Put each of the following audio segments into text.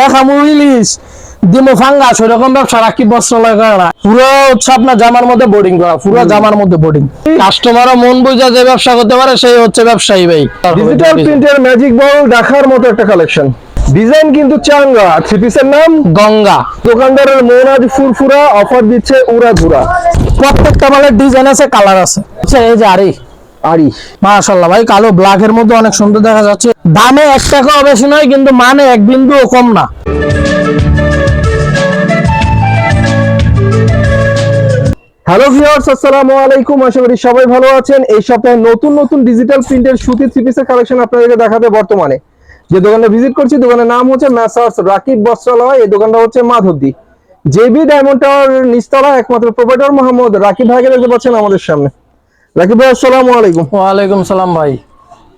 দেখামু ইলিশ দিমো fungus ওইরকম ব্যবসা রাখি বস্ত্রালয় করে না পুরো হচ্ছে আপনার জামার মধ্যে বোর্ডিং করা পুরো জামার মধ্যে বোর্ডিং কাস্টমারও মন বুঝা যে ব্যবসা করতে পারে সেই হচ্ছে ব্যবসায়ী ভাই। ডিজিটাল প্রিন্টের ম্যাজিক বল দেখার মতো একটা কালেকশন ডিজাইন কিন্তু চাঙ্গা থ্রি পিসের নাম? গঙ্গা। দোকানদারের মন আজ ফুরফুরা অফার দিচ্ছে উড়া ঘুরা প্রত্যেকটা মালের ডিজাইন আছে কালার আছে। আচ্ছা এই যে আরে মাশাল্লাহ ভাই কালো ব্ল্যাক এর মধ্যে অনেক সুন্দর দেখা যাচ্ছে। দামে এক টাকাও বেশি নয় কিন্তু মানে এক বিন্দুও কম না। হ্যালো ভিউয়ার্স আসসালামু আলাইকুম। আশা করি সবাই ভালো আছেন। এই সপ্তাহে নতুন নতুন ডিজিটাল প্রিন্টের সুতি থ্রি পিসের কালেকশন আপনাদেরকে দেখাবে বর্তমানে। যে দোকানে ভিজিট করছি দোকানের নাম হচ্ছে ম্যাসার্স রাকিব বস্ত্রালয় এই দোকানটা হচ্ছে মাধবদী। জেবি ডায়মন্ড টাওয়ার নিচতলা একমাত্র প্রোভাইডার মোহাম্মদ রাকিব ভাইকে দেখতে পাচ্ছেন আমাদের সামনে। রাকিব ভাই আসসালামু আলাইকুম। ওয়ালাইকুম সালাম ভাই।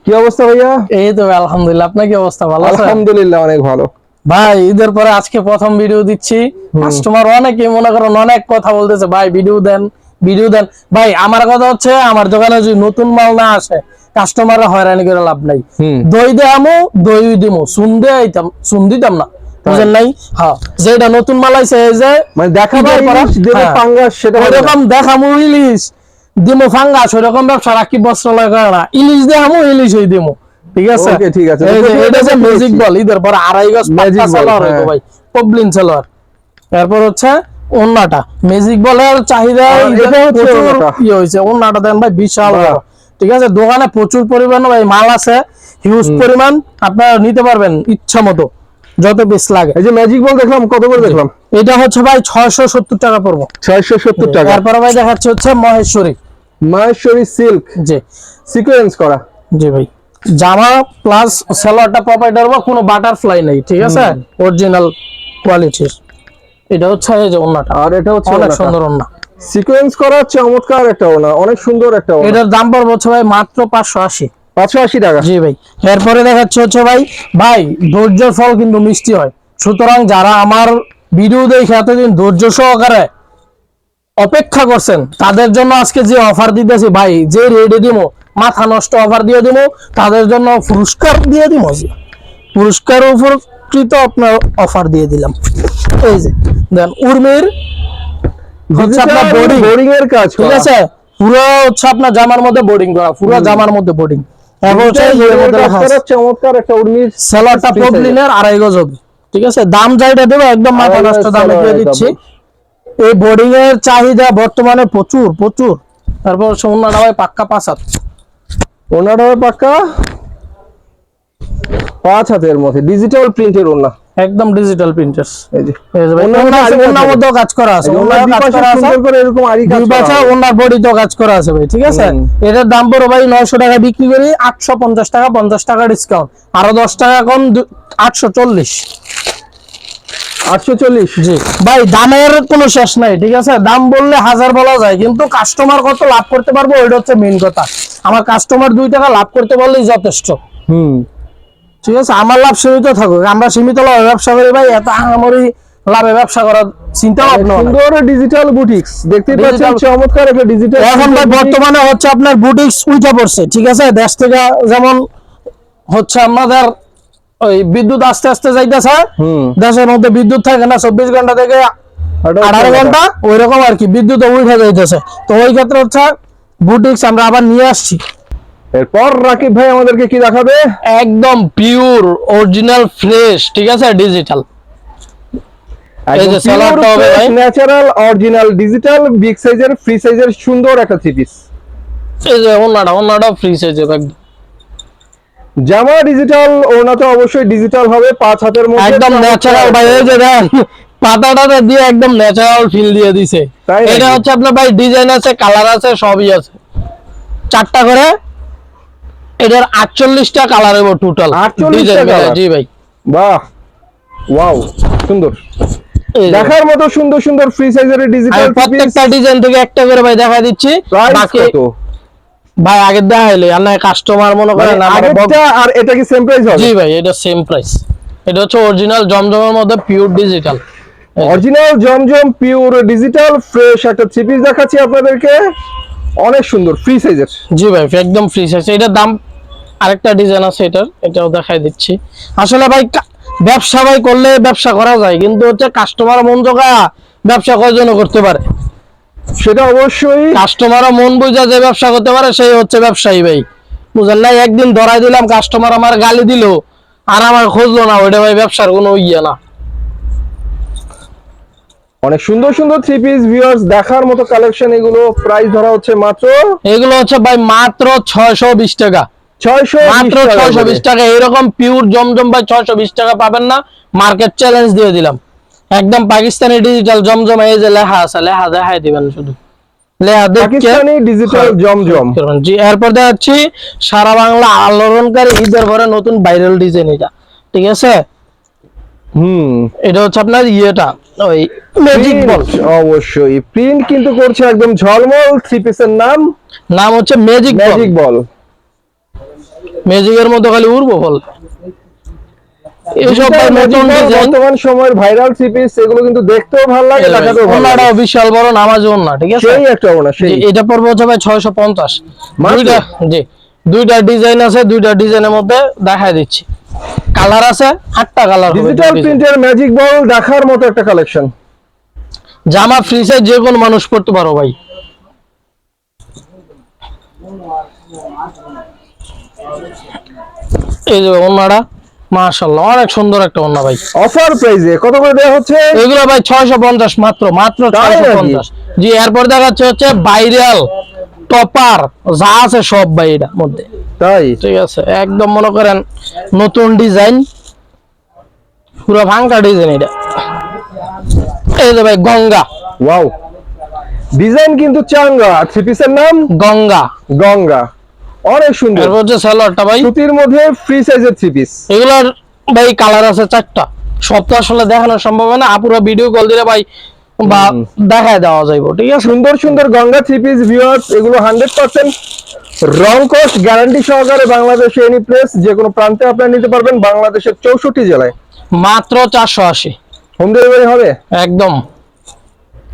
কি অবস্থা ভাইয়া? এই তো আলহামদুলিল্লাহ। আপনার কি অবস্থা? ভালো আছে আলহামদুলিল্লাহ অনেক ভালো। ভাই ঈদের পরে আজকে প্রথম ভিডিও দিচ্ছি। কাস্টমার অনেকে মনে করেন অনেক কথা বলতেছে ভাই ভিডিও দেন ভিডিও দেন। ভাই আমার কথা হচ্ছে আমার দোকানে যদি নতুন মাল না আসে কাস্টমাররা হয়রানি করে লাভ নাই। দই দেয়ামো দই দিমো। সুন দিয়ে আইতাম সুন দিতাম না। বুঝেন নাই? হ্যাঁ যেটা নতুন মাল আইছে এই যে মানে সেটা হবে না। ইলিশ দিমো ফাঙ্গাস ওইরকম ব্যবসা রাখি বস্ত্রালয় করে না ইলিশ দেখামু ইলিশ হই দিমো। ঠিক আছে? ঠিক আছে। এটা যে ম্যাজিক বল ঈদের পর আড়াই গজ পাক্কা সালোয়ার হইতো হ্যাঁ। ভাই পবলিন সালোয়ার এরপর হচ্ছে ওন্নাটা। ম্যাজিক বলের চাহিদা হচ্ছে প্রচুর। ইয়ে হয়েছে ওন্নাটা দেন ভাই বিশাল ঠিক আছে? দোকানে প্রচুর পরিমাণ ভাই মাল আছে। হিউজ পরিমাণ আপনারা নিতে পারবেন ইচ্ছা মতো যত বেশ লাগে। এই যে ম্যাজিক বল দেখলাম কত করে দেখলাম? এটা হচ্ছে ভাই ছয়শো সত্তর টাকা পড়ব। ছয়শো সত্তর টাকা। তারপরে ভাই দেখাচ্ছে হচ্ছে মহেশ্বরী। মাহেশ্বরী সিল্ক। জি। সিকোয়েন্স করা। জি ভাই। জামা প্লাস সালোয়ারটা প্রপাইটার বা কোনো বাটারফ্লাই নেই ঠিক আছে? অরিজিনাল কোয়ালিটির এটা হচ্ছে এই যে ওন্নাটা। আর এটা হচ্ছে অনেক সুন্দর ওন্না। সিকোয়েন্স করা চমৎকার একটা ওনা অনেক সুন্দর একটা ওনা এটার দাম পড়বে হচ্ছে ভাই মাত্র পাঁচশো আশি। পাঁচশো আশি টাকা। জি ভাই। এরপরে দেখাচ্ছে হচ্ছে ভাই ভাই ধৈর্যের ফল কিন্তু মিষ্টি হয়। সুতরাং যারা আমার ভিডিও দেখে এতদিন ধৈর্য সহকারে অপেক্ষা করছেন। তাদের জন্য আজকে যে অফার দিতেছি ভাই যে রেডি দিমো মাথা নষ্ট অফার দিয়ে দিমো তাদের জন্য পুরস্কার দিয়ে যে। পুরস্কার উপকৃত আপনার অফার দিয়ে দিলাম। এই যে দেন উর্মির হচ্ছে আপনার বোর্ডিং এর কাজ ঠিক আছে? পুরো হচ্ছে আপনার জামার মধ্যে বোর্ডিং করা পুরো জামার মধ্যে বোর্ডিং ঠিক আছে? দাম যাইটা দেবো একদম মাথা নষ্ট দামে দিয়ে দিচ্ছি। এই বোর্ডিং এর চাহিদা বর্তমানে প্রচুর প্রচুর। তারপর সোনাটা ভাই পাক্কা পাঁচ হাত ওনাটা পাক্কা পাঁচ হাতের মধ্যে ডিজিটাল প্রিন্টের ওনা। একদম ডিজিটাল প্রিন্টার্স এই যে ওনার আড়ি কাজ করা আছে ওনার কাজ করা আছে। সুন্দর করে এরকম আরি কাজ করা হবে। ওনার বডিতেও কাজ করা আছে ভাই ঠিক আছে? এটার দাম পড়ো ভাই নয়শো টাকা বিক্রি করি আটশো পঞ্চাশ টাকা পঞ্চাশ টাকা ডিসকাউন্ট আরও দশ টাকা কম আটশো চল্লিশ আটশো চল্লিশ। জি। ভাই দামের কোনো শেষ নাই ঠিক আছে? দাম বললে হাজার বলা যায় কিন্তু কাস্টমার কত লাভ করতে পারব ওইটা হচ্ছে মেন কথা। আমার কাস্টমার টাকা লাভ করতে পারলেই যথেষ্ট। হুম। ঠিক আছে? আমার লাভ সীমিত থাকুক। আমরা সীমিত লাভে ব্যবসা করি ভাই এত আহামরি লাভে ব্যবসা করার চিন্তা ভাবনা না। সুন্দর ডিজিটাল বুটিক্স দেখতে পাচ্ছেন চমৎকার একটা ডিজিটাল এখন ভাই বর্তমানে হচ্ছে আপনার বুটিক্স উঠে পড়ছে ঠিক আছে? দেশ থেকে যেমন হচ্ছে আমাদের ওই বিদ্যুৎ আস্তে আস্তে যাইতেছে। দেশের মধ্যে বিদ্যুৎ থাকে না চব্বিশ ঘণ্টা থেকে আঠারো ঘণ্টা। ওই রকম আর কি বিদ্যুৎ উঠে যাইতেছে। তো ওই ক্ষেত্রে হচ্ছে বুটিক্স আমরা আবার নিয়ে আসছি। এরপর রাকিব ভাই আমাদেরকে কি দেখাবে? একদম পিওর অরিজিনাল ফ্রেশ ঠিক আছে? ডিজিটাল এই যে সালোয়ারটা হবে ভাই। ন্যাচারাল অরিজিনাল ডিজিটাল বিগ সাইজের ফ্রি সাইজের সুন্দর একটা থ্রি পিস এই যে ওনাটা ওনাটা ফ্রি সাইজের একদম। জামা ডিজিটাল ওনা তো অবশ্যই ডিজিটাল হবে পাঁচ হাতের মধ্যে একদম ন্যাচারাল ভাই এই যে দেন পাতাটা দিয়ে একদম ন্যাচারাল ফিল দিয়ে দিছে। এটা হচ্ছে আপনার ভাই ডিজাইন আছে কালার আছে সবই আছে। চারটা করে এটার আটচল্লিশটা কালার হবে টোটাল 48 টা colour? জি ভাই। বাহ ওয়াও সুন্দর। দেখার মতো সুন্দর সুন্দর ফ্রি সাইজের ডিজিটাল প্রত্যেকটা ডিজাইন থেকে একটা করে ভাই দেখা দিচ্ছি বাকি ভাই আগে দেখাইলে আর না কাস্টমার মনে মানে করেন আগেরটা আর এটা কি সেম প্রাইস হবে? জি ভাই এটা সেম প্রাইস এটা হচ্ছে অরিজিনাল জমজমের মধ্যে পিওর ডিজিটাল অরিজিনাল জমজম পিওর ডিজিটাল ফ্রেশ একটা থ্রি পিস দেখাচ্ছি আপনাদেরকে। অনেক সুন্দর ফ্রি সাইজের জি ভাই একদম ফ্রি সাইজ এটার দাম আরেকটা ডিজাইন আছে এটার এটাও দেখাই দিচ্ছি। আসলে ভাই ব্যবসা ভাই করলে ব্যবসা করা যায় কিন্তু হচ্ছে কাস্টমার মন জোগা ব্যবসা করার জন্য করতে পারে। সেটা অবশ্যই। কাস্টমারও মন বুঝা যে ব্যবসা করতে পারে সেই হচ্ছে ব্যবসায়ী ভাই। বুঝলেন না? একদিন ধরাই দিলাম কাস্টমার আমার গালি দিল আর আমার খুঁজলো না ওইটা ভাই ব্যবসার কোনো ইয়ে না। অনেক সুন্দর সুন্দর থ্রি পিস ভিউয়ার্স দেখার মতো কালেকশন এগুলো প্রাইস ধরা হচ্ছে মাত্র এগুলো হচ্ছে ভাই মাত্র ছয়শো বিশ টাকা। ছয়শো মাত্র ছয়শো বিশ টাকা এরকম পিওর জমজম ভাই ছয়শো বিশ টাকা পাবেন না। মার্কেট চ্যালেঞ্জ দিয়ে দিলাম। একদম পাকিস্তানি ডিজিটাল জমজম এই যে লেখা আছে লেখা দেখাই দিবেন শুধু। লেখা পাকিস্তানি ডিজিটাল জমজম। জি এরপর দেখাচ্ছি সারা বাংলা আলোড়নকারী ঈদের পরে নতুন ভাইরাল ডিজাইন এটা। ঠিক আছে? হুম। এটা হচ্ছে আপনার ইয়েটা ওই ম্যাজিক বল অবশ্যই প্রিন্ট কিন্তু করছে একদম ঝলমল থ্রি পিসের নাম। নাম হচ্ছে ম্যাজিক বল ম্যাজিক বল ম্যাজিকের মধ্যে খালি উড়বো বল এইসব ভাই নতুন ডিজাইন বর্তমান সময়ের ভাইরাল থ্রি পিস এগুলো কিন্তু দেখতেও ভালো লাগে দেখাতেও ভালো লাগে। বিশাল বড় নামাজ ওনা ঠিক আছে? সেই একটা ওনা সেই। এটা পড়বে হচ্ছে ভাই ছয়শো পঞ্চাশ। মাত্র? দুইটা জি। দুইটা ডিজাইন আছে দুইটা ডিজাইনের মধ্যে দেখাই দিচ্ছি। কালার আছে আটটা কালার ডিজিটাল প্রিন্টের ম্যাজিক বল দেখার মতো একটা কালেকশন জামা ফ্রি সাইজ যে কোনো মানুষ পড়তে পারো ভাই। এই যে ওনাটা মাশাল্লাহ অনেক সুন্দর একটা ভাই। অফার কত করে দেওয়া হচ্ছে? এগুলো ভাই ছয়শো পঞ্চাশ মাত্র মাত্র তাই ছয়শো নাকি? পঞ্চাশ। জি এরপর দেখাচ্ছে হচ্ছে ভাইরাল টপার যা আছে সব ভাই মধ্যে। তাই? ঠিক আছে একদম মনে করেন নতুন ডিজাইন পুরো ভাঙ্গা ডিজাইন এটা। এই যে ভাই গঙ্গা। ওয়াও ডিজাইন কিন্তু চাঙ্গা থ্রি পিসের নাম? গঙ্গা। গঙ্গা। অনেক সুন্দর। এরপর হচ্ছে সালোয়ারটা ভাই। সুতির মধ্যে ফ্রি সাইজের থ্রি পিস এগুলোর ভাই কালার আছে চারটা। সব তো আসলে দেখানো সম্ভব না। আপুরা ভিডিও কল দিলে ভাই বা দেখায় দেওয়া যাইব ঠিক আছে? সুন্দর সুন্দর গঙ্গা থ্রি পিস ভিউয়ার্স এগুলো হান্ড্রেড পার্সেন্ট রং কস্ট গ্যারান্টি সহকারে বাংলাদেশে এনি প্লেস যে কোনো প্রান্তে আপনারা নিতে পারবেন বাংলাদেশের চৌষট্টি জেলায়। মাত্র চারশো আশি। হোম ডেলিভারি হবে? একদম।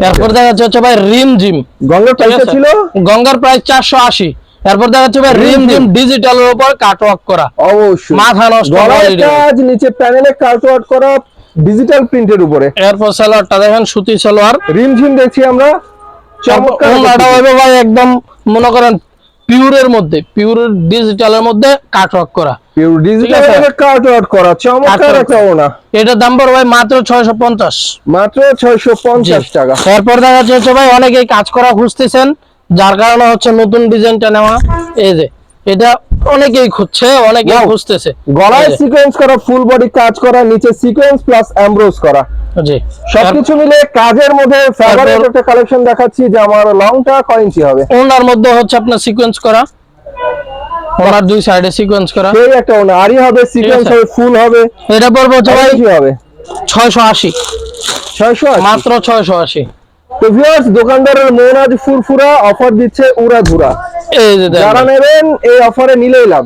এরপর দেখা যাচ্ছে ভাই রিম জিম। গঙ্গার আছে? ছিল? গঙ্গার প্রাইস চারশো আশি। এরপর দেখা যাচ্ছে ভাই রিম জিম ডিজিটালের উপর কাটওয়ার্ক করা। অবশ্যই। মাথা নষ্ট কাজ নিচে প্যানেলে কার্ট করা ডিজিটাল প্রিন্টের উপরে। এরপর সালোয়ারটা দেখেন সুতি সালোয়ার। রিমঝিম দেখছি আমরা। চমৎকার ভাই একদম মনে করেন পিওরের মধ্যে পিওর ডিজিটালের মধ্যে কাটওয়ার্ক করা। ডিজিটাল ঠিক আছে। কার্ট করা। চমৎকার একটা ওনা এটার দাম পড়বে ভাই মাত্র ছয়শো পঞ্চাশ। মাত্র ছয়শো পঞ্চাশ টাকা। এরপর দেখা যাচ্ছে ভাই অনেকেই কাজ করা খুঁজতেছেন। যার কারণে হচ্ছে নতুন ডিজাইনটা নেওয়া এই যে এটা অনেকেই খুঁজছে অনেকেই Wow. খুঁজতেছে। গলায় সিকোয়েন্স করা ফুল বডি কাজ করা নিচে সিকোয়েন্স প্লাস এমব্রোজ করা। জি। সবকিছু মিলে কাজের মধ্যে ফেভারিট একটা কালেকশন দেখাচ্ছি যে আমার লংটা কয় ইঞ্চি হবে? ওনার মধ্যে হচ্ছে আপনার সিকোয়েন্স করা। ওনার দুই সাইডে সিকোয়েন্স করা। সেই একটা ওনা আরই হবে সিকোয়েন্স হবে ফুল হবে। এটা পড়বে ভাই হবে? ছয়শো আশি। ছয়শো মাত্র ছয়শো আশি। তো ভিউয়ার্স দোকানদারের মন আজ ফুরফুরা অফার দিচ্ছে উড়া ধুরা এই যে যারা নেবেন এই অফারে নিলেই লাভ।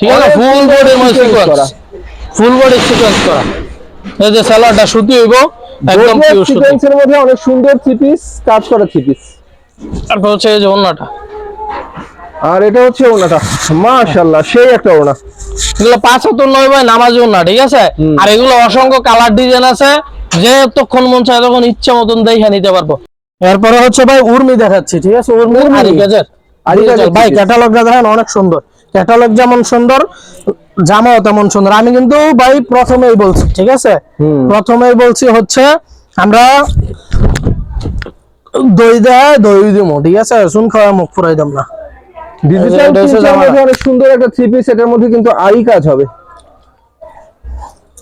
ঠিক আছে ফুল বডি সিকোয়েন্স করা। ফুল বডি সিকোয়েন্স করা। এই যে সুতি হইব একদম পিওর সিকোয়েন্সের মধ্যে অনেক সুন্দর থ্রি পিস কাজ করা থ্রি পিস তারপর হচ্ছে এই যে ওন্নাটা আর এটা হচ্ছে ওনাটা মাশাআল্লাহ সেই একটা ওনা এগুলো পাঁচ হাজার নয় ভাই নামাজ না ঠিক আছে? আর এগুলো অসংখ্য কালার ডিজাইন আছে। যে তখন মন চায় তখন ইচ্ছা মতন দেখে নিতে পারব। এরপরে হচ্ছে ভাই উর্মি দেখাচ্ছি ঠিক আছে? উর্মি। আরি কাজের আরি কাজের ভাই। ক্যাটালগটা দেখেন অনেক সুন্দর। ক্যাটালগ যেমন সুন্দর জামাও তেমন সুন্দর। আমি কিন্তু ভাই প্রথমেই বলছি ঠিক আছে? প্রথমেই বলছি হচ্ছে আমরা দই দেয় দই দিমো ঠিক আছে? শুন খাওয়া মুখ ফুরাই দাম না। ডিজিটাল অনেক সুন্দর একটা থ্রি পিস এটার মধ্যে কিন্তু আরি কাজ হবে।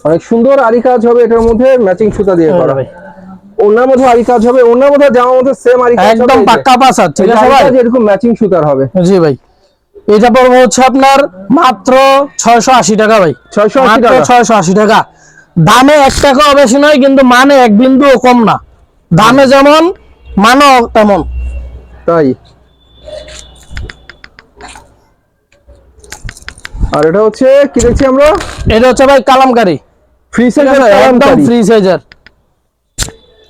অনেক সুন্দর আরি কাজ হবে এটার মধ্যে ম্যাচিং সুতা দিয়ে করা। ওনার মধ্যে আরি কাজ হবে ওনার মধ্যে জামার মধ্যে সেম আরি কাজ একদম। পাক্কা পাস আছে ঠিক আছে ভাই? এরকম ম্যাচিং সুতার হবে। জি ভাই। এটা পড়বে হচ্ছে আপনার মাত্র ছয়শো আশি টাকা ভাই। 680 টাকা। ছয়শো আশি টাকা। দামে এক টাকাও বেশি নয় কিন্তু মানে এক বিন্দুও কম না। দামে যেমন মানও তেমন। তাই। আর এটা হচ্ছে কি দেখছি আমরা? এটা হচ্ছে ভাই কালামকারি। ফ্রি ঠিক একদম ফ্রি সাইজের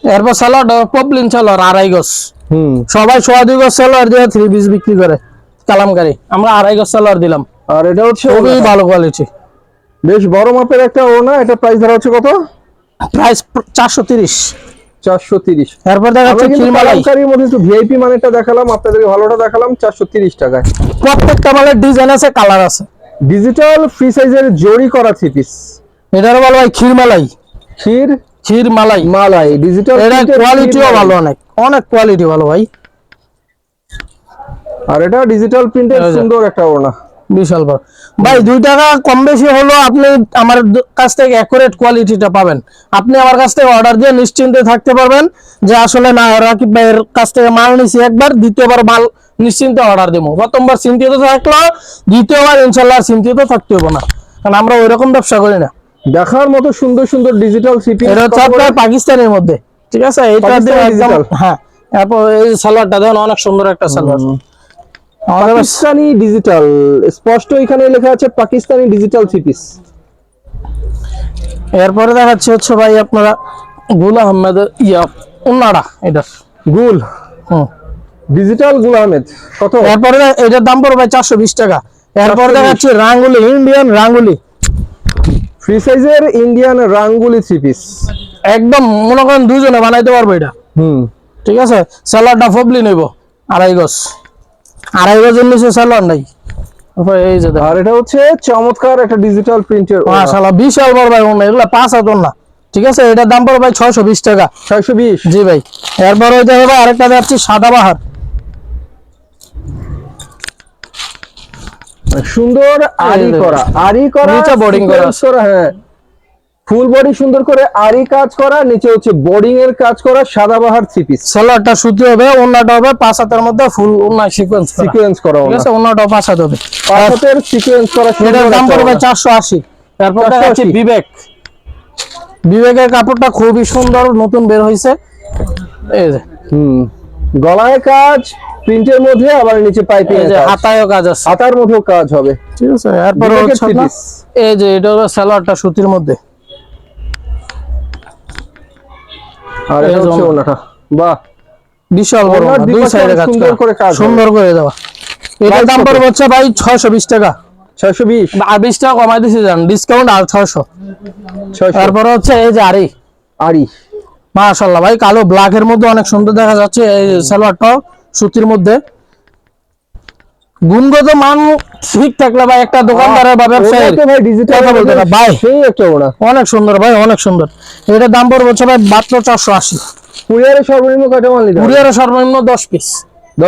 এরপর সালোয়ার পপলিন সালোয়ার আড়াই গজ। হুম। সবাই সোয়া দুই গজ দিয়ে থ্রি পিস বিক্রি করে। কালামকারি। আমরা আড়াই গজ সালোয়ার দিলাম। আর এটা হচ্ছে খুবই ভালো কোয়ালিটি বেশ বড় মাপের একটা ওড়না এটা প্রাইস ধরা হচ্ছে কত? প্রাইস চারশো তিরিশ। চারশো তিরিশ। এরপর দেখা আমরা যাচ্ছে কিন্তু মধ্যে একটু ভিআইপি মানেরটা দেখালাম আপনাদেরকে ভালোটা দেখালাম চারশো তিরিশ টাকায়। প্রত্যেকটা মালের ডিজাইন আছে কালার আছে। ডিজিটাল ফ্রি সাইজের জরি করা থ্রি পিস এটার বলো ভাই ক্ষীর মালাই। ক্ষীর? ক্ষীর মালাই। মালাই ডিজিটাল এটা কোয়ালিটিও ভালো অনেক অনেক কোয়ালিটি ভালো ভাই। আর এটা ডিজিটাল প্রিন্টের সুন্দর একটা ওড়না। বিশাল বড়। ভাই দুই টাকা কম বেশি হলো আপনি আমার কাছ থেকে অ্যাকুরেট কোয়ালিটিটা পাবেন। আপনি আমার কাছ থেকে অর্ডার দিয়ে নিশ্চিন্তে থাকতে পারবেন যে আসলে না রাকিব ভাইয়ের কাছ থেকে মাল নিছি একবার দ্বিতীয়বার মাল নিশ্চিন্তে অর্ডার দেবো। প্রথমবার চিন্তিত থাকল দ্বিতীয়বার ইনশাল্লাহ চিন্তিত থাকতে হব না। কারণ আমরা ওইরকম ব্যবসা করি না। দেখার মতো সুন্দর সুন্দর ডিজিটাল সিপি এটা হচ্ছে আপনার পাকিস্তানের মধ্যে ঠিক আছে? এটা একদম হ্যাঁ তারপর এই সালোয়ারটা দেখেন অনেক সুন্দর একটা সালোয়ার। পাকিস্তানি ডিজিটাল স্পষ্ট এখানে লেখা আছে পাকিস্তানি ডিজিটাল পিস এরপরে দেখাচ্ছে হচ্ছে ভাই আপনারা গুল আহমেদের ইয়া উন্নাড়া এটা গুল। হুম। ডিজিটাল গুল আহমেদ কত? এরপরে এটার দাম পড়বে চারশো বিশ টাকা। এরপরে 420 দেখাচ্ছে রাঙ্গুলি ইন্ডিয়ান রাঙ্গুলি। ফ্রি সাইজের ইন্ডিয়ান রাঙ্গুলি থ্রি পিস একদম মনে করেন দুজনে বানাইতে পারব এটা। হুম। ঠিক আছে? স্যালাডটা ফবলি নেব আড়াই গজ। আড়াই গজের নিচে স্যালাড নাই। এই যে আর এটা হচ্ছে চমৎকার একটা ডিজিটাল প্রিন্টের মাশাআল্লাহ বিশাল বড় ভাই অন্য এগুলো পাঁচ হাজার না। ঠিক আছে? এটার দাম পড়বে ভাই ছয়শো বিশ টাকা। ছয়শো বিশ। জি ভাই। এরপর হইতে হবে আরেকটা যাচ্ছে সাদা বাহার। সুন্দর আরি। করা আরি করা নিচে boarding করা। হ্যাঁ। ফুল বডি সুন্দর করে আরি কাজ করা নিচে হচ্ছে বোর্ডিং এর কাজ করা থ্রি পিস স্যালাডটা সুতি হবে অন্যটা হবে পাঁচ হাতের মধ্যে ফুল অন্য সিকোয়েন্স সিকোয়েন্স করা ঠিক আছে? অন্যটাও পাঁচ হাত হবে। পাঁচ হাতের সিকোয়েন্স করা এটার দাম পড়বে ওড়না। চারশো আশি। তারপর 480 দেখাচ্ছি বিবেক। বিবেকের কাপড়টা খুবই সুন্দর নতুন বের হয়েছে এই যে। হুম। গলায় কাজ প্রিন্টের মধ্যে আবার নিচে পাইপিং যে কাজ হাতায়ও কাজ আছে। হাতার মধ্যেও কাজ হবে। ঠিক আছে এরপরে হচ্ছে এই যে এটা হলো সালোয়ারটা সুতির মধ্যে। আর এই এটা হচ্ছে ওনাটা। বাহ। বিশাল বড় দুই সাইডে কাজ সুন্দর করে। কাজ সুন্দর করে দেওয়া। এটার দাম পড়বে হচ্ছে ভাই ছয়শো বিশ টাকা। ছয়শো বিশ? আর বিশ টাকা কমাই দিছি যান ডিসকাউন্ট আর ছয়শো। ছয়শো। তারপরে হচ্ছে এই যে আরি আরি মাশাল্লাহ ভাই কালো ব্ল্যাক এর মধ্যে অনেক সুন্দর দেখা যাচ্ছে। এই সালোয়ারটাও। সুতির মধ্যে। গুণগত মান ঠিক থাকলে ভাই একটা দোকানদারের বা ব্যবসায়ীর তো ভাই ডিজিটাল কথা বলতে না, ভাই। অনেক সুন্দর ভাই অনেক সুন্দর। এটার দাম পড়বে হচ্ছে ভাই মাত্র চারশো আশি। কুরিয়ারে সর্বনিম্ন কয়টা মাল হবে? সর্বনিম্ন দশ পিস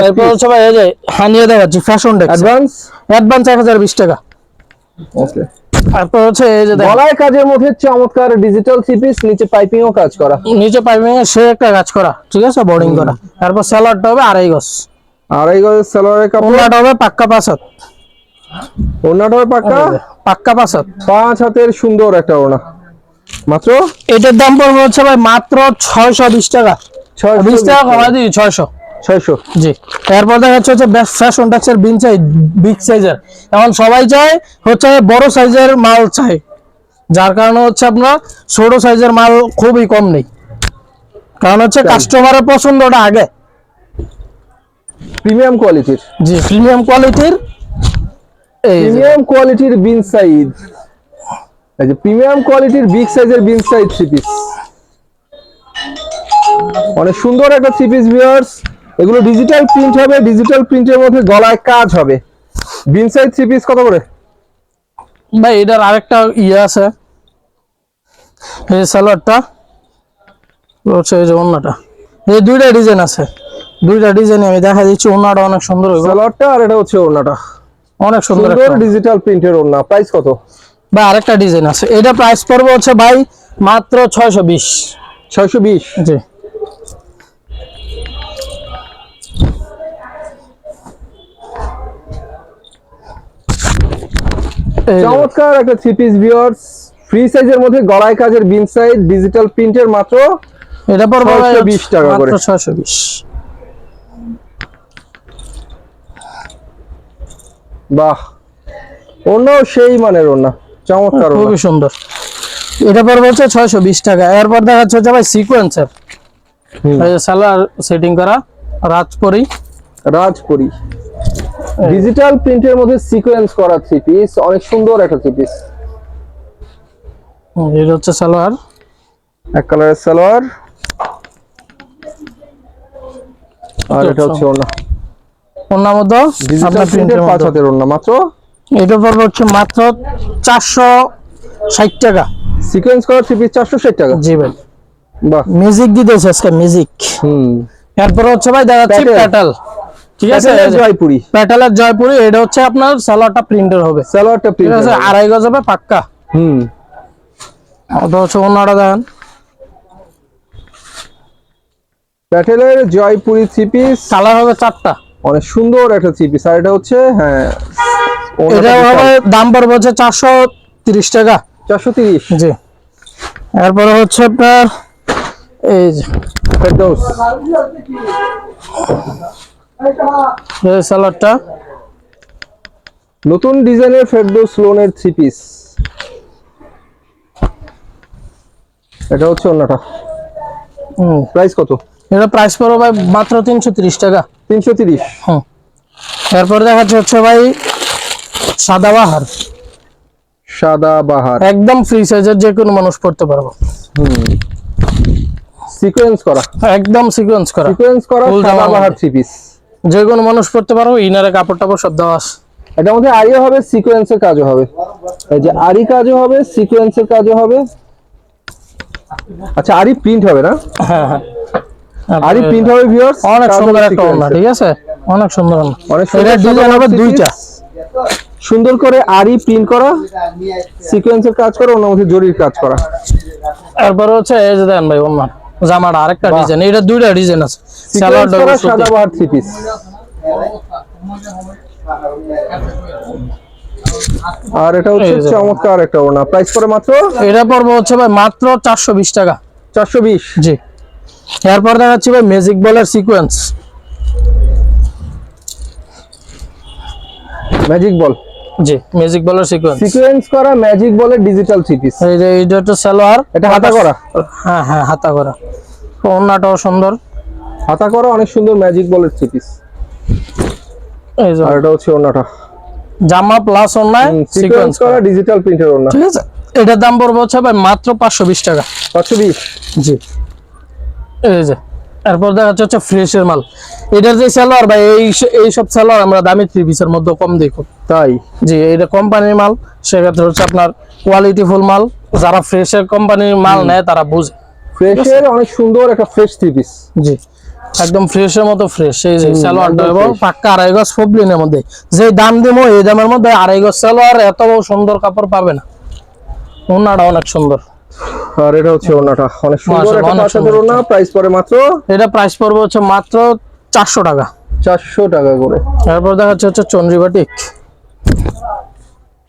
এরপর? হচ্ছে ভাই এই যে হানিয়ে দেখাচ্ছি ফ্যাশন ডেক্স অ্যাডভান্স অ্যাডভান্স এক হাজার বিশ টাকা। ওকে তারপর হচ্ছে এই যে গলায় কাজের মধ্যে চমৎকার ডিজিটাল থ্রি পিস নিচে পাইপিং ও কাজ করা। নিচে পাইপিং এ সে একটা কাজ করা ঠিক আছে বোর্ডিং করা। তারপর স্যালাডটা হবে আড়াই গজ। আড়াই গজ সালোয়ারের কাপড়। ওনাটা হবে পাক্কা পাঁচ ওনাটা হবে পাক্কা? পাক্কা পাঁচ পাঁচ হাতের সুন্দর একটা ওনা মাত্র? এটার দাম পড়বে হচ্ছে ভাই মাত্র ছয়শো বিশ টাকা। ছয় বিশ টাকা কমাই দিই ছয়শো। ছয়শো। জি। এরপর দেখা যাচ্ছে হচ্ছে ফ্যাশন টাক্সের বিন সাইজ বিগ সাইজের এখন সবাই চায় হচ্ছে বড় সাইজের মাল চায়। যার কারণে হচ্ছে আপনার ছোট সাইজের মাল খুবই কম নেই। কারণ হচ্ছে কাস্টমারের পছন্দটা আগে। প্রিমিয়াম কোয়ালিটির জি প্রিমিয়াম কোয়ালিটির প্রিমিয়াম কোয়ালিটির বিন সাইজ এই যে প্রিমিয়াম কোয়ালিটির বিগ সাইজের বিন সাইজ থ্রি পিস অনেক সুন্দর একটা থ্রি পিস ভিউয়ার্স এগুলো ডিজিটাল প্রিন্ট হবে ডিজিটাল প্রিন্টের মধ্যে গলায় কাজ হবে। বিন সাইজ থ্রি পিস কত করে? ভাই এটার আরেকটা ইয়ে আছে। এই সালোয়ারটা হচ্ছে এই যে অন্যটা এই দুইটা ডিজাইন আছে। দুইটা ডিজাইন আমি দেখা দিচ্ছি অন্যটা অনেক সুন্দর হইব। সালোয়ারটা আর এটা হচ্ছে ওড়নাটা অনেক সুন্দর। ডিজিটাল প্রিন্টের ওড়না প্রাইস কত? ভাই আরেকটা ডিজাইন আছে। এটা প্রাইস পড়বে হচ্ছে ভাই মাত্র ছয়শো বিশ। ছয়শো বিশ। জি। চমৎকার একটা থ্রি পিস ভিউয়ার্স ফ্রি সাইজের মধ্যে গলায় কাজের বিন সাইজ ডিজিটাল প্রিন্টের মাত্র এটা পড়বে ভাই 620 টাকা করে। ছয়শো বিশ। বাহ। অন্য সেই মানের ওড়না। চমৎকার খুবই সুন্দর। এটা পড়বে হচ্ছে ছয়শো বিশ টাকা। এরপর দেখা যাচ্ছে হচ্ছে ভাই সিকোয়েন্সের হুম। সালোয়ার সেটিং করা রাজপরি। রাজপুরি। ডিজিটাল প্রিন্টের মধ্যে সিকোয়েন্স করা থ্রি পিস অনেক সুন্দর একটা থ্রি পিস এটা হচ্ছে সালোয়ার। এক কালারের সালোয়ার। আর এটা হচ্ছে ওড়না। ওনার মধ্যে ডিজিটাল প্রিন্টের পাঁচ হাতের ওড়না মাত্র? এটা পড়বে হচ্ছে মাত্র চারশো ষাট টাকা। সিকোয়েন্স করা থ্রি পিস চারশো ষাট টাকা? জি ভাই। বাহ। মিউজিক দিতেছে আজকে মিউজিক হুম। এরপরে হচ্ছে ভাই দেখাচ্ছি প্যাটেল। প্যাটেল ঠিক আছে? জয়পুরি। প্যাটেলের জয়পুরি এটা হচ্ছে আপনার সালোয়ারটা প্রিন্টের হবে। সালোয়ারটা আছে? আড়াই গজ হবে পাক্কা। হুম। ওটা হচ্ছে অন্যটা দেখেন প্যাটেলের জয়পুরি থ্রি পিস কালার হবে চারটা। অনেক সুন্দর একটা থ্রি পিস আর এটা হচ্ছে হ্যাঁ এটা হবে দাম পড়বে হচ্ছে চারশো তিরিশ টাকা। চারশো তিরিশ। জি। এরপরে হচ্ছে আপনার এই যে। এই সালোয়ারটা নতুন ডিজাইনের ফেরদৌস লোনের থ্রি পিস এটা হচ্ছে অন্যটা। হুম। প্রাইস কত? এটা প্রাইস পড়বে ভাই মাত্র তিনশো তিরিশ টাকা। তিনশো তিরিশ। হুম। এরপরে দেখাচ্ছে হচ্ছে ভাই সাদাবাহার সাদা বাহার। একদম ফ্রি সাইজের যে কোনো মানুষ পড়তে পারব। সিকোয়েন্স করা। একদম সিকোয়েন্স করা। সিকোয়েন্স করা সাদা বাহার থ্রি পিস যে কোনো মানুষ পড়তে পারব ইনারে কাপড় টাপড় সব দেওয়া আছে। এটার মধ্যে আরিও হবে সিকোয়েন্সের কাজও হবে। এই যে আরি কাজও হবে সিকোয়েন্সের কাজও হবে। আচ্ছা আরি প্রিন্ট হবে না? হ্যাঁ হ্যাঁ। আরি প্রিন্ট হবে ভিউয়ার্স অনেক সুন্দর একটা ওড়না ঠিক আছে? অনেক সুন্দর অনেক এটা ডিজাইন হবে দুইটা। সুন্দর করে আরি প্রিন্ট করা সিকোয়েন্সের কাজ করা ওর মধ্যে জরির কাজ করা। এরপরে হচ্ছে এই যে দেন ভাই ওড়না। জামাটা আরেকটা। ডিজাইন এটা দুইটা ডিজাইন আছে। সালোয়ার সাদা বাহার থ্রি পিস আর এটা হচ্ছে। চমৎকার একটা ওড়না। প্রাইস করে মাত্র? এটা পড়বে হচ্ছে ভাই মাত্র চারশো বিশ টাকা। চারশো বিশ? জি। এরপর দেখাচ্ছি ভাই ম্যাজিক বলের সিকোয়েন্স ম্যাজিক বল জি ম্যাজিক বলের সিকোয়েন্স সিকোয়েন্স করা ম্যাজিক বলের ডিজিটাল থ্রি পিস এই যে এইটা হচ্ছে সালোয়ার। এটা হাতা করা? হ্যাঁ হ্যাঁ হাতা করা। ওড়নাটাও সুন্দর। হাতা করা অনেক সুন্দর ম্যাজিক বলের থ্রি পিস এই যে। এটা হচ্ছে ওড়নাটা। জামা প্লাস ওড়নায় সিকোয়েন্স করা ডিজিটাল প্রিন্টের ওড়না। ঠিক আছে? এটার দাম পড়বে হচ্ছে ভাই মাত্র পাঁচশো বিশ টাকা। পাঁচশো বিশ। জি। এই যে। এরপর দেখা যাচ্ছে ফ্রেশের মাল। এটার যে সালোয়ার ভাই এই এই সব সালোয়ার আমরা দামি থ্রি পিসের মধ্যে কম দেখো। তাই? জি এটা কোম্পানির মাল সেক্ষেত্রে হচ্ছে আপনার কোয়ালিটি ফুল মাল। যারা ফ্রেশের কোম্পানির মাল নেয় তারা বুঝে। ফ্রেশের অনেক সুন্দর একটা ফ্রেশ থ্রি পিস জি একদম ফ্রেশের মতো ফ্রেশ এই যে সালোয়ারটা এবং পাক্কা আড়াই গজ ফবলিনের মধ্যে। যে দাম দিব এই দামের মধ্যে আড়াই গজ সালোয়ার এত সুন্দর কাপড় পাবে না। ওনাটা অনেক সুন্দর। আর এটা হচ্ছে ওড়নাটা। অনেক সুন্দর একটা সুন্দর। ওড়না প্রাইস পরে মাত্র এটা প্রাইস পড়বে হচ্ছে মাত্র চারশো টাকা। চারশো টাকা করে। তারপর দেখা যাচ্ছে হচ্ছে চন্দ্রিবাটিক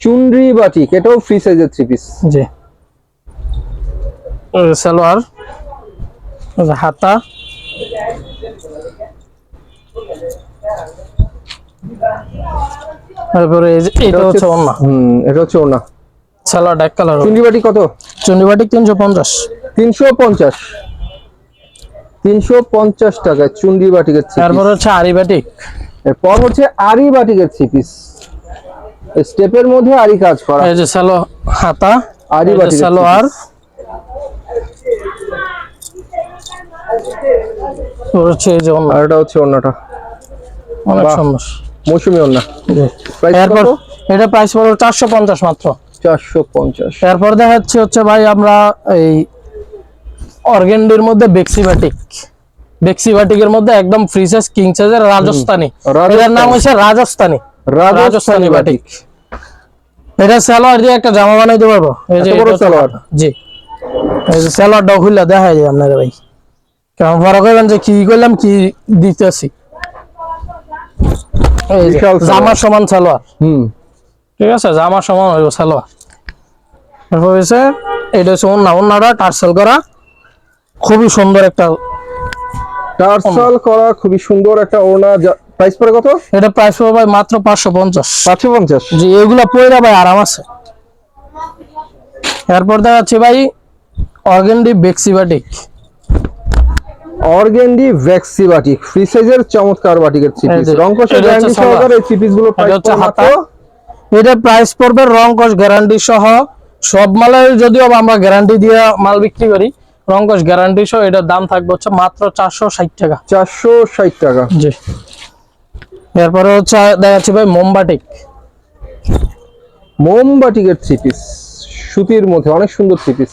চুনরি বাটিক এটাও ফ্রি সাইজের থ্রি পিস জি। সালোয়ার হাতা। তারপরে এটা হচ্ছে অন্য হুম এটা হচ্ছে ওড়না। সালোয়ার এক কালার চুনরি বাটি কত? চন্দ্রিবাটিক তিনশো পঞ্চাশ। তিনশো পঞ্চাশ। তিনশো পঞ্চাশ টাকা চুনরি বাটিকের থ্রি তারপর হচ্ছে আরিবাটিক। এরপর হচ্ছে আরি থ্রি পিস স্টেপের মধ্যে আরি কাজ করা। এই যে সালো হাতা আরি। বাটিকের সালোয়ার তারপর হচ্ছে এই যে অন্য। আর এটা হচ্ছে ওড়নাটা অনেক। সুন্দর। মৌসুমি। প্রাইস এরপর এটা প্রাইস পড়বে চারশো পঞ্চাশ মাত্র। চারশো পঞ্চাশ। এরপর দেখা যাচ্ছে হচ্ছে ভাই আমরা এই অর্গেন্ডির মধ্যে বেক্সিবাটিক বেক্সিবাটিকের মধ্যে একদম ফ্রি সাইজ কিং সাইজের রাজস্থানি। এটার নাম হচ্ছে রাজস্থানি। রাজস্থানি বাটিক। এটা সালোয়ার দিয়ে একটা জামা বানাইতে পারব এই যে বড় সালোয়ার? জি। এই যে সালোয়ারটা খুললে দেখা যায় আপনারা ভাই। কেমন বড় করবেন যে কি করলাম কি দিতেছি। সালোয়ার। জামার সমান সালোয়ার। হুম। ঠিক আছে জামার সমান হইব সালোয়ার তারপর হচ্ছে এটা হচ্ছে অন্য অন্যটা টার্সেল করা খুবই সুন্দর একটা টার্সাল করা খুবই সুন্দর একটা ওড়না। প্রাইস পরে কত? এটা প্রাইস পড়বে ভাই মাত্র পাঁচশো পঞ্চাশ। পাঁচশো পঞ্চাশ? জি এগুলা পয়রা ভাই আরাম আছে। এরপর দেখাচ্ছি ভাই অর্গেন্ডি বেক্সিবাটিক। অর্গেন্ডি ভ্যাক্সি বাটিক ফ্রি সাইজের চমৎকার বাটিকের থ্রি পিস গ্যারান্টি সহকারে এই থ্রি পিসগুলো প্রাইস হচ্ছে হাতা। এটা প্রাইস পড়বে রং কস গ্যারান্টি সহ। সব মালের যদিও আমরা গ্যারান্টি দিয়ে মাল বিক্রি করি রঙ্কশ গ্যারান্টি সহ এটার দাম থাকবে হচ্ছে মাত্র চারশো ষাট টাকা। চারশো ষাট টাকা। জি। এরপরে হচ্ছে দেখাচ্ছি ভাই মোমবাটিক মোমবাটিকের থ্রি পিস সুতির মধ্যে অনেক সুন্দর থ্রি পিস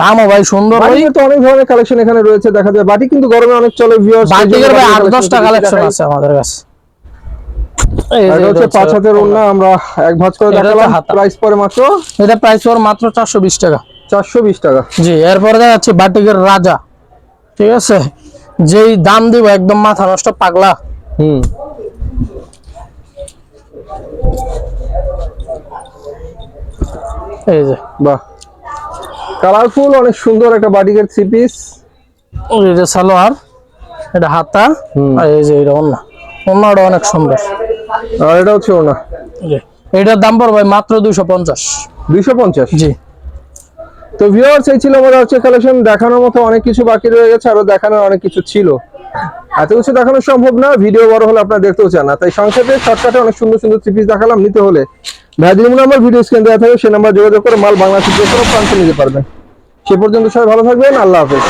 দামও ভাই সুন্দর ভাই। তো অনেক ধরনের কালেকশন এখানে রয়েছে দেখা যায়। বাটি কিন্তু গরমে অনেক চলে ভিউয়ার্স বাটিকের ভাই আট দশটা কালেকশন আছে আমাদের কাছে। এটা হচ্ছে পাঁচ হাতের ওড়না। আমরা এক ভাঁজ করে দেখালাম। প্রাইস পরে মাত্র? এটা প্রাইস ওর মাত্র চারশো বিশ টাকা। জি এরপরে দেখাচ্ছি বাটিকের রাজা। ঠিক আছে? যেই দাম দিব একদম মাথা নষ্ট পাগলা। হুম। এই যে। বাহ। কালারফুল অনেক সুন্দর একটা বাটিকের থ্রি পিস এটা সালোয়ার এটা হাতা। আর এই যে এটা অন্য অন্যটা অনেক সুন্দর। আর এটা হচ্ছে ওনা জি এটার দাম পড়বে মাত্র দুইশো পঞ্চাশ। দুইশো পঞ্চাশ? জি। তো ভিউয়ার্স এই ছিল আমাদের হচ্ছে কালেকশন দেখানোর মতো অনেক কিছু বাকি রয়ে গেছে আরও দেখানোর অনেক কিছু ছিল। এত কিছু দেখানো সম্ভব না ভিডিও বড় হলে আপনারা দেখতেও চান না। তাই সংক্ষেপে শর্টকাটে অনেক সুন্দর সুন্দর থ্রি পিস দেখালাম নিতে হলে। ভ্যাদিম নাম্বার ভিডিও স্ক্রিন দেওয়া থাকবে সে নাম্বার যোগাযোগ করে মাল বাংলাদেশের যে কোনো প্রান্তে নিতে পারবেন। সে পর্যন্ত সবাই ভালো থাকবেন আল্লাহ হাফেজ।